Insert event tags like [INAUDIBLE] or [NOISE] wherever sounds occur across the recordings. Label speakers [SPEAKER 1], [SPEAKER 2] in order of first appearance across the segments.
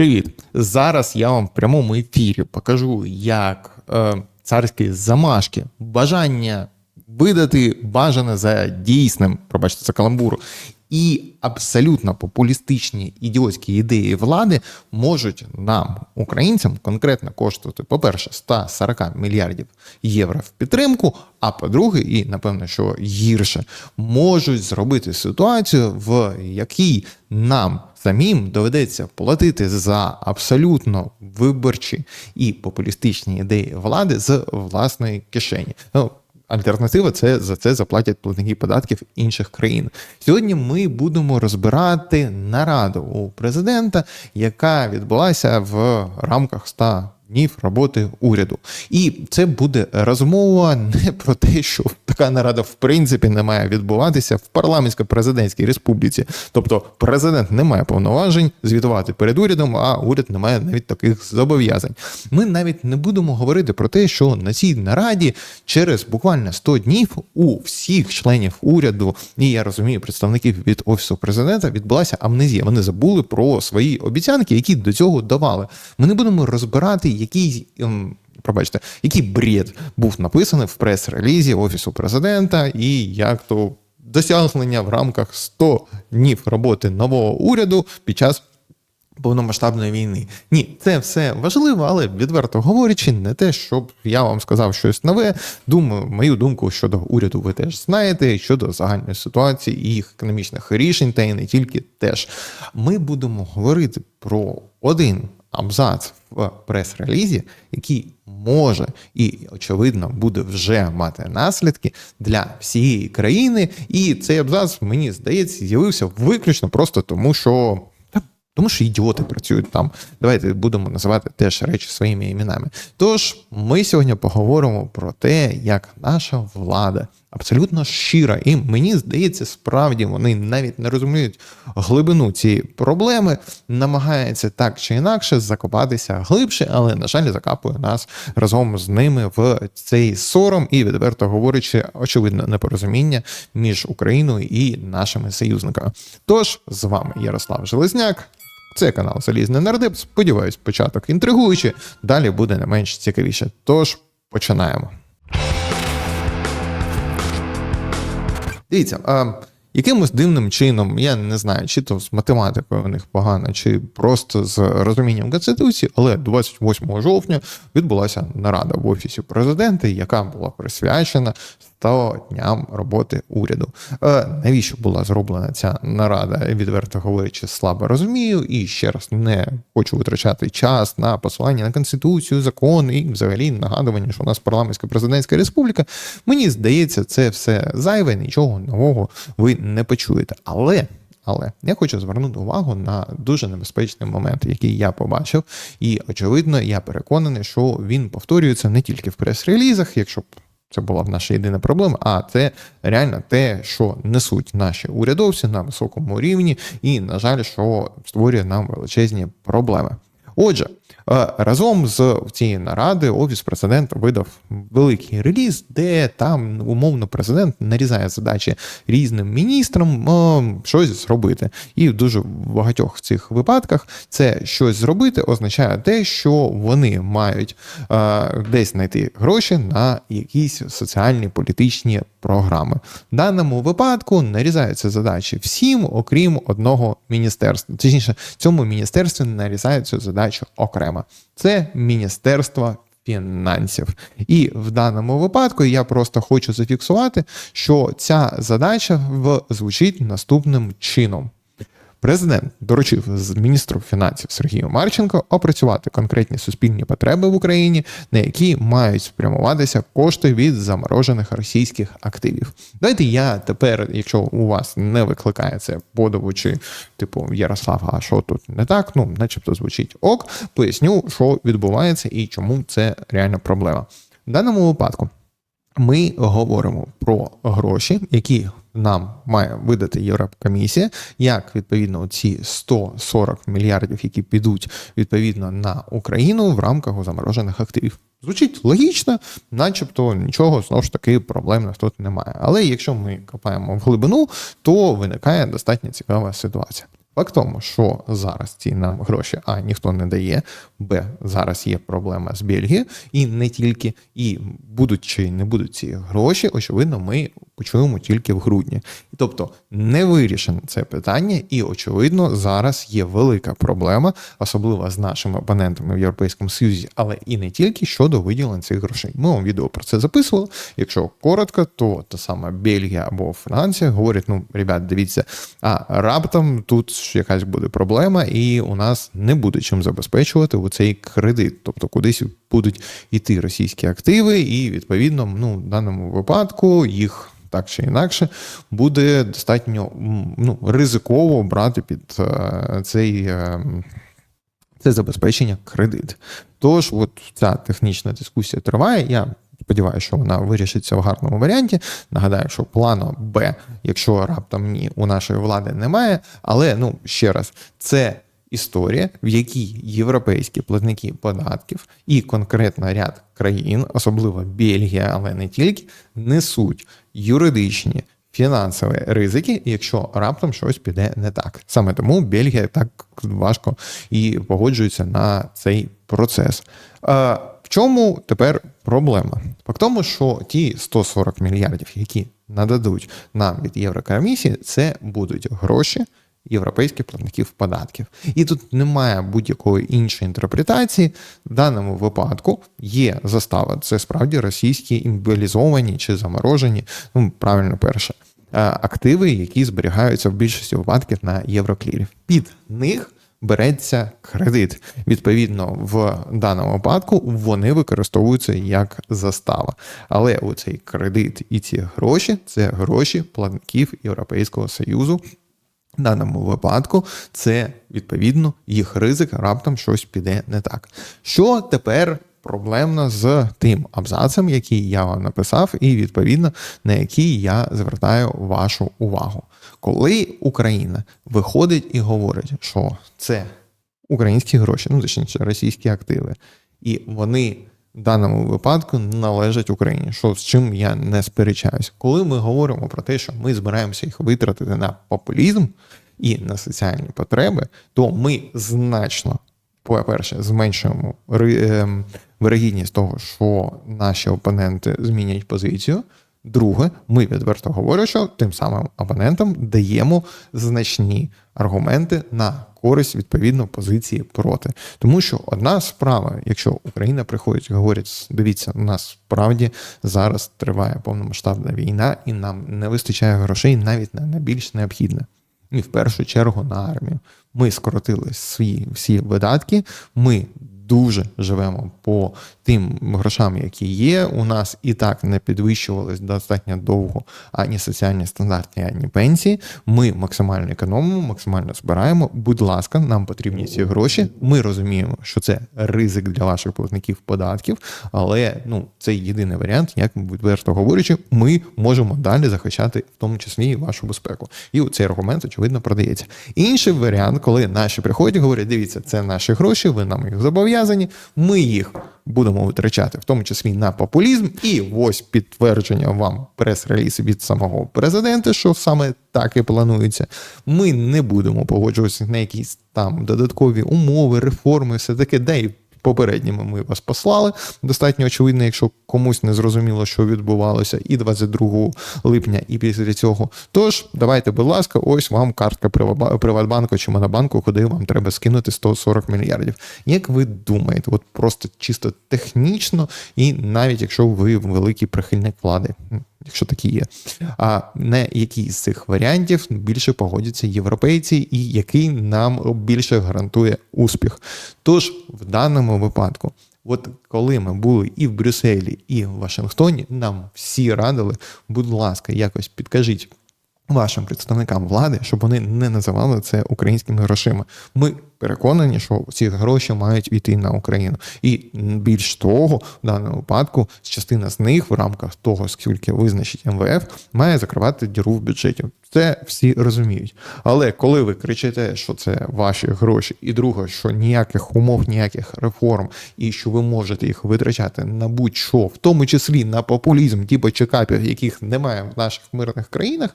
[SPEAKER 1] Привіт! Зараз я вам в прямому ефірі покажу, як е, царські замашки, бажання видати бажане за дійсним, пробачте за каламбур, і абсолютно популістичні ідіотські ідеї влади можуть нам, українцям, конкретно коштувати, по-перше, 140 мільярдів євро в підтримку. А по-друге, і напевно, що гірше, можуть зробити ситуацію, в якій нам самим доведеться платити за абсолютно виборчі і популістичні ідеї влади з власної кишені. Ну, Альтернатива це за це заплатять платники податків інших країн. Сьогодні ми будемо розбирати нараду у президента, яка відбулася в рамках 100 днів роботи уряду. І це буде розмова не про те, що така нарада в принципі не має відбуватися в парламентсько-президентській республіці. Тобто президент не має повноважень звітувати перед урядом, а уряд не має навіть таких зобов'язань. Ми навіть не будемо говорити про те, що на цій нараді через буквально 100 днів у всіх членів уряду, і я розумію, представників від офісу президента відбулася амнезія. Вони забули про свої обіцянки, які до цього давали. Ми не будемо розбирати який, ем, пробачте, який бред був написаний в прес-релізі Офісу президента, і як то досягнення в рамках 100 днів роботи нового уряду під час. Повномасштабної війни. Ні, це все важливо, але відверто говорячи, не те, щоб я вам сказав щось нове. Думаю, мою думку щодо уряду ви теж знаєте, щодо загальної ситуації і їх економічних рішень, та й не тільки теж. Ми будемо говорити про один абзац в прес-релізі, який може і, очевидно, буде вже мати наслідки для всієї країни. І цей абзац, мені здається, з'явився виключно просто тому, що. Тому що ідіоти працюють там. Давайте будемо називати теж речі своїми іменами. Тож ми сьогодні поговоримо про те, як наша влада абсолютно щира, і мені здається, справді вони навіть не розуміють глибину цієї проблеми, намагається так чи інакше закопатися глибше, але на жаль, закапує нас разом з ними в цей сором і відверто говорячи, очевидно, непорозуміння між Україною і нашими союзниками. Тож з вами Ярослав Железняк. Це канал Залізний Нардеп. Сподіваюсь, початок інтригуючий. Далі буде не менш цікавіше. Тож починаємо. Дивіться, а, якимось дивним чином, я не знаю, чи то з математикою у них погано, чи просто з розумінням Конституції, але 28 жовтня відбулася нарада в офісі президента, яка була присвячена 100 дням роботи уряду. Е, навіщо була зроблена ця нарада? Відверто говорячи, слабо розумію, і ще раз не хочу витрачати час на посилання на конституцію, закон і взагалі нагадування, що у нас парламентська президентська республіка. Мені здається, це все зайве, нічого нового ви не почуєте. Але. Але я хочу звернути увагу на дуже небезпечний момент, який я побачив, і очевидно, я переконаний, що він повторюється не тільки в прес-релізах, якщо це була б наша єдина проблема, а це реально те, що несуть наші урядовці на високому рівні, і, на жаль, що створює нам величезні проблеми. Отже, разом з цією наради офіс президента видав великий реліз, де там умовно президент нарізає задачі різним міністрам е, щось зробити. І в дуже багатьох цих випадках це щось зробити означає те, що вони мають е, десь знайти гроші на якісь соціальні політичні програми. В даному випадку нарізаються задачі всім, окрім одного міністерства. Точніше, цьому міністерстві нарізаються задачі окремо. Це міністерство. Фінансів, і в даному випадку я просто хочу зафіксувати, що ця задача звучить наступним чином. Президент доручив з міністру фінансів Сергію Марченко опрацювати конкретні суспільні потреби в Україні, на які мають спрямуватися кошти від заморожених російських активів. Давайте я тепер, якщо у вас не викликає це подову чи типу Ярослав, а що тут не так? Ну, начебто звучить ок, поясню, що відбувається і чому це реальна проблема. В даному випадку ми говоримо про гроші, які нам має видати Єврокомісія, як відповідно ці 140 мільярдів, які підуть відповідно на Україну в рамках заморожених активів. Звучить логічно, начебто нічого знову ж таки проблемних тут немає. Але якщо ми копаємо в глибину, то виникає достатньо цікава ситуація. Факт що зараз ці нам гроші а ніхто не дає, б зараз є проблема з Бельгією, і не тільки, і будуть чи не будуть ці гроші, очевидно, ми почуємо тільки в грудні. Тобто не вирішено це питання, і очевидно, зараз є велика проблема, особливо з нашими опонентами в Європейському Союзі, але і не тільки щодо виділення цих грошей. Ми вам відео про це записували. Якщо коротко, то та сама Бельгія або Франція говорять: ну, ребят, дивіться, а раптом тут якась буде проблема, і у нас не буде чим забезпечувати у цей кредит, тобто кудись будуть йти російські активи, і відповідно, ну в даному випадку їх так чи інакше, буде достатньо ну, ризиково брати під е, цей. Е, це забезпечення кредит. Тож, от ця технічна дискусія триває. Я сподіваюся, що вона вирішиться в гарному варіанті. Нагадаю, що плану Б, якщо раптом ні, у нашої влади немає. Але ну ще раз, це історія, в якій європейські платники податків і конкретно ряд країн, особливо Бельгія, але не тільки, несуть юридичні. Фінансові ризики, якщо раптом щось піде не так. Саме тому Бельгія так важко і погоджується на цей процес. В чому тепер проблема? В тому, що ті 140 мільярдів, які нададуть нам від Єврокомісії, це будуть гроші, європейських платників податків. І тут немає будь-якої іншої інтерпретації. В даному випадку є застава. Це справді російські імбелізовані чи заморожені, ну правильно перше, е, активи, які зберігаються в більшості випадків на євроклірі. Під них. Береться кредит. Відповідно, в даному випадку вони використовуються як застава. Але у цей кредит і ці гроші це гроші платників Європейського Союзу, в даному випадку це відповідно їх ризик, раптом щось піде не так. Що тепер проблемно з тим абзацем, який я вам написав, і відповідно на який я звертаю вашу увагу. Коли Україна виходить і говорить, що це українські гроші, ну точніше російські активи, і вони в даному випадку належать Україні, що з чим я не сперечаюся. Коли ми говоримо про те, що ми збираємося їх витратити на популізм і на соціальні потреби, то ми значно, по-перше, зменшуємо ем, вирогідність того, що наші опоненти змінять позицію. Друге, ми відверто говорю, що тим самим абонентам даємо значні аргументи на користь відповідно позиції проти. Тому що одна справа, якщо Україна приходить і говорить, дивіться, у нас справді зараз триває повномасштабна війна, і нам не вистачає грошей навіть на найбільш необхідне. І в першу чергу на армію. Ми скоротили свої всі видатки. Ми дуже живемо по тим грошам, які є. У нас і так не підвищувались достатньо довго ані соціальні стандарти, ані пенсії. Ми максимально економимо, максимально збираємо. Будь ласка, нам потрібні ці гроші. Ми розуміємо, що це ризик для ваших платників податків, але ну це єдиний варіант, як відверто говорячи, ми можемо далі захищати в тому числі і вашу безпеку. І цей аргумент очевидно продається. Інший варіант, коли наші приходять, говорять: дивіться, це наші гроші, ви нам їх зобов'язані. Ми їх будемо витрачати, в тому числі на популізм. І ось підтвердження вам прес-реліз від самого президента, що саме так і планується. Ми не будемо погоджуватися на якісь там додаткові умови, реформи, все таке, де і Попередніми ми вас послали. Достатньо очевидно, якщо комусь не зрозуміло, що відбувалося, і 22 липня, і після цього. Тож, давайте, будь ласка, ось вам картка Приватбанку чи Монобанку, куди вам треба скинути 140 мільярдів. Як ви думаєте, от просто чисто технічно, і навіть якщо ви великий прихильник влади, якщо такі є, а не який з цих варіантів більше погодяться європейці, і який нам більше гарантує успіх. Тож в даному випадку. От коли ми були і в Брюсселі, і в Вашингтоні, нам всі радили, будь ласка, якось підкажіть вашим представникам влади, щоб вони не називали це українськими грошима. Ми переконані, що ці гроші мають йти на Україну. І більш того, в даному випадку частина з них в рамках того, скільки визначить МВФ, має закривати діру в бюджеті. Це всі розуміють. Але коли ви кричите, що це ваші гроші, і друге, що ніяких умов, ніяких реформ, і що ви можете їх витрачати на будь-що, в тому числі на популізм, типу чекапів, яких немає в наших мирних країнах,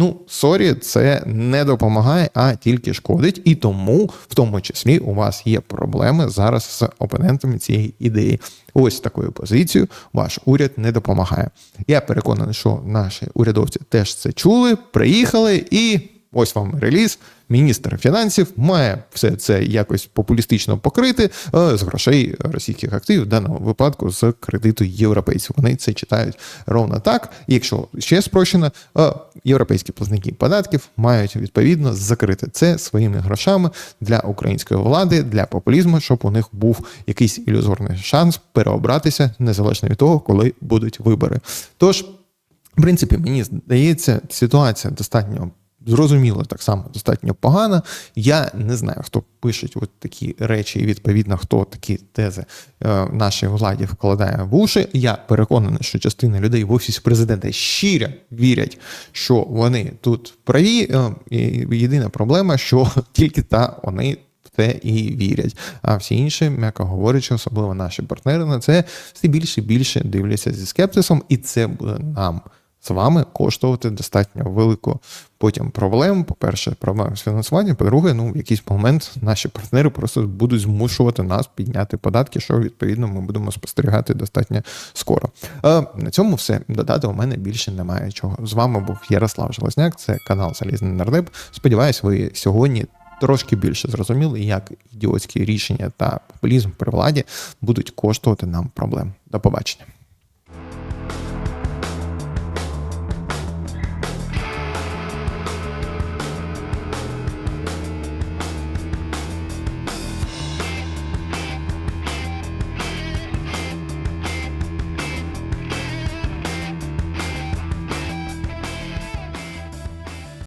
[SPEAKER 1] Ну, сорі, це не допомагає, а тільки шкодить. І тому, в тому числі, у вас є проблеми зараз з опонентами цієї ідеї. Ось такою позицією ваш уряд не допомагає. Я переконаний, що наші урядовці теж це чули, приїхали і. Ось вам реліз. Міністр фінансів має все це якось популістично покрити е, з грошей російських активів, в даному випадку з кредиту європейців. Вони це читають ровно так. І Якщо ще спрощено, е, європейські платники податків мають відповідно закрити це своїми грошами для української влади, для популізму, щоб у них був якийсь ілюзорний шанс переобратися незалежно від того, коли будуть вибори. Тож. В принципі, мені здається, ситуація достатньо зрозуміло, так само достатньо погана. Я не знаю, хто пише от такі речі, і відповідно, хто такі тези е, нашій владі вкладає в уші. Я переконаний, що частина людей в офісі президента щиро вірять, що вони тут праві. Е, і єдина проблема, що [LAUGHS] тільки та вони. в Те і вірять. А всі інші, м'яко говорячи, особливо наші партнери, на це все більше і більше дивляться зі скептисом, і це буде нам з вами коштувати достатньо велику потім проблем. По-перше, проблем з фінансуванням. По-друге, ну в якийсь момент наші партнери просто будуть змушувати нас підняти податки, що відповідно ми будемо спостерігати достатньо скоро. Е, на цьому все додати у мене більше немає чого. З вами був Ярослав Железняк, це канал Залізний Нардеп. Сподіваюсь, ви сьогодні. Трошки більше зрозуміли, як ідіотські рішення та популізм при владі будуть коштувати нам проблем. До побачення.